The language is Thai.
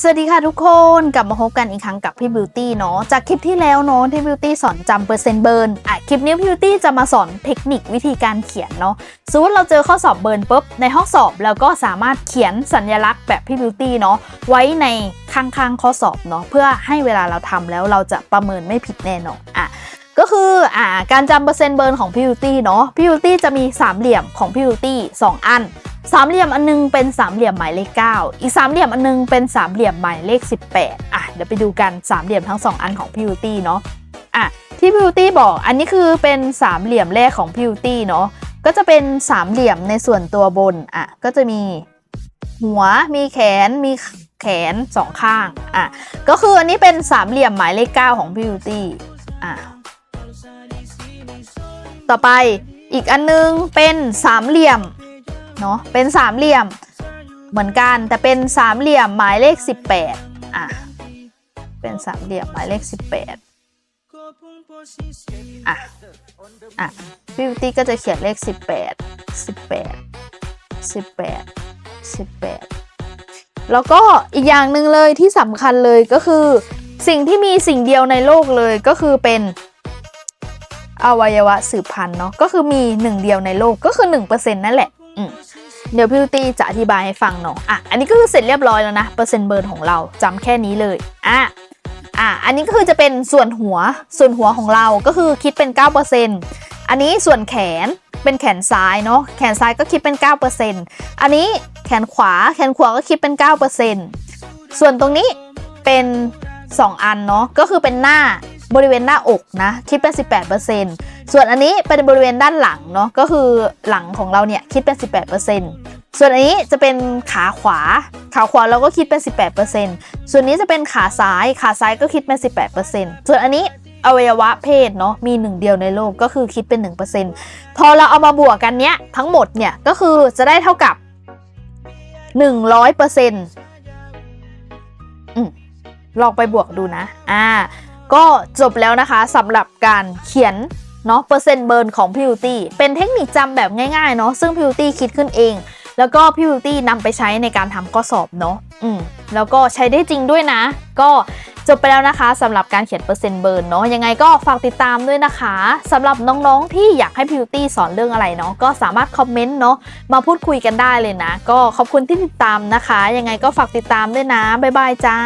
สวัสดีค่ะทุกคนกลับมาพบกันอีกครั้งกับพี่บิวตี้เนาะจากคลิปที่แล้วเนาะที่บิวตี้สอนจำเปอร์เซ็นต์เบิร์นอะคลิปนี้พี่บิวตี้จะมาสอนเทคนิควิธีการเขียนเนาะสมมติเราเจอข้อสอบเบิร์นปุ๊บในห้องสอบแล้วก็สามารถเขียนสัญลักษณ์แบบพี่บิวตี้เนาะไว้ในข้างๆข้อสอบเนาะเพื่อให้เวลาเราทำแล้วเราจะประเมินไม่ผิดแน่นอนอะก็คืออ่าการจำเปอร์เซ็นต์เบิร์นของพี่บิวตี้เนาะพี่บิวตี้จะมีสามเหลี่ยมของพี่บิวตี้สองอัน สามเหลี่ยมอันนึงเป็นสามเหลี่ยมหมายเลข 9 อีกสามเหลี่ยมอันนึงเป็นสามเหลี่ยมหมายเลข 18 อะเดี๋ยวไปดูกันสามเหลี่ยมทั้งสองอันของพิวตี้เนาะอะที่พิวตี้บอกอันนี้คือเป็นสามเหลี่ยมแรกของพิวตี้เนาะก็จะเป็นสามเหลี่ยมในส่วนตัวบนอะก็จะมีหัวมีแขนมีแขนสองข้างอะก็คืออันนี้เป็นสามเหลี่ยมหมายเลข 9 ของพิวตี้อะต่อไปอีกอันนึงเป็นสามเหลี่ยม เนาะเป็นสามเหลี่ยมเหมือนกัน แต่เป็นสามเหลี่ยมหมายเลข 18 อะ เป็นสามเหลี่ยมหมายเลข 18 อะ อะพี่บิวตี้ก็จะเขียนเลข 18 18 18 18 แล้วก็อีกอย่างหนึ่งเลยที่สำคัญเลยก็คือ สิ่งที่มีสิ่งเดียวในโลกเลยก็คือเป็นอวัยวะสืบพันธุ์เนาะก็คือมีหนึ่งเดียวในโลกก็คือ 1%นั่นแหละ เดี๋ยวพี่ตี้จะอธิบายให้ฟังเนาะอะอันนี้ก็คือเสร็จเรียบร้อยแล้วนะเปอร์เซ็นต์เบิร์นของเราจำแค่นี้เลยอะอะอันนี้ก็คือจะเป็นส่วนหัวส่วนหัวของเราก็คือคิดเป็น 9%อันนี้ส่วนแขนเป็นแขนซ้ายเนาะแขนซ้ายก็คิดเป็น 9%อันนี้แขนขวาแขนขวาก็คิดเป็น 9%ส่วนตรงนี้เป็น 2 อันเนาะก็คือเป็นหน้าบริเวณหน้าอกนะคิดเป็น 18% ส่วนอันนี้เป็นบริเวณด้านหลังเนาะก็คือหลังของเราเนี่ยคิดเป็น 18%ส่วนอันนี้จะเป็นขาขวา ขาขวาเราก็คิดเป็น 18%ส่วนนี้จะเป็นขาซ้าย ขาซ้ายก็คิดเป็น 18%ส่วนอันนี้อวัยวะเพศเนาะมีหนึ่งเดียวในโลกก็คือคิดเป็น 1%พอเราเอามาบวกกันเนี้ยทั้งหมดเนี่ยก็คือจะได้เท่ากับ 100%อืมลองไปบวกดูนะ อ่า ก็จบแล้วนะคะสำหรับการเขียน เนาะเปอร์เซ็นต์เบิร์นของพิวตี้เป็นเทคนิคจำแบบง่ายๆเนาะซึ่งพิวตี้คิดขึ้นเอง แล้วก็พิวตี้นำไปใช้ในการทำข้อสอบเนาะอืมแล้วก็ใช้ได้จริงด้วยนะ ก็จบไปแล้วนะคะสำหรับการเขียนเปอร์เซ็นต์เบิร์นเนาะยังไงก็ฝากติดตามด้วยนะคะสำหรับน้องๆที่อยากให้พิวตี้สอนเรื่องอะไรเนาะก็สามารถคอมเมนต์เนาะมาพูดคุยกันได้เลยนะ ก็ขอบคุณที่ติดตามนะคะ ยังไงก็ฝากติดตามด้วยนะบ๊ายบายจ้า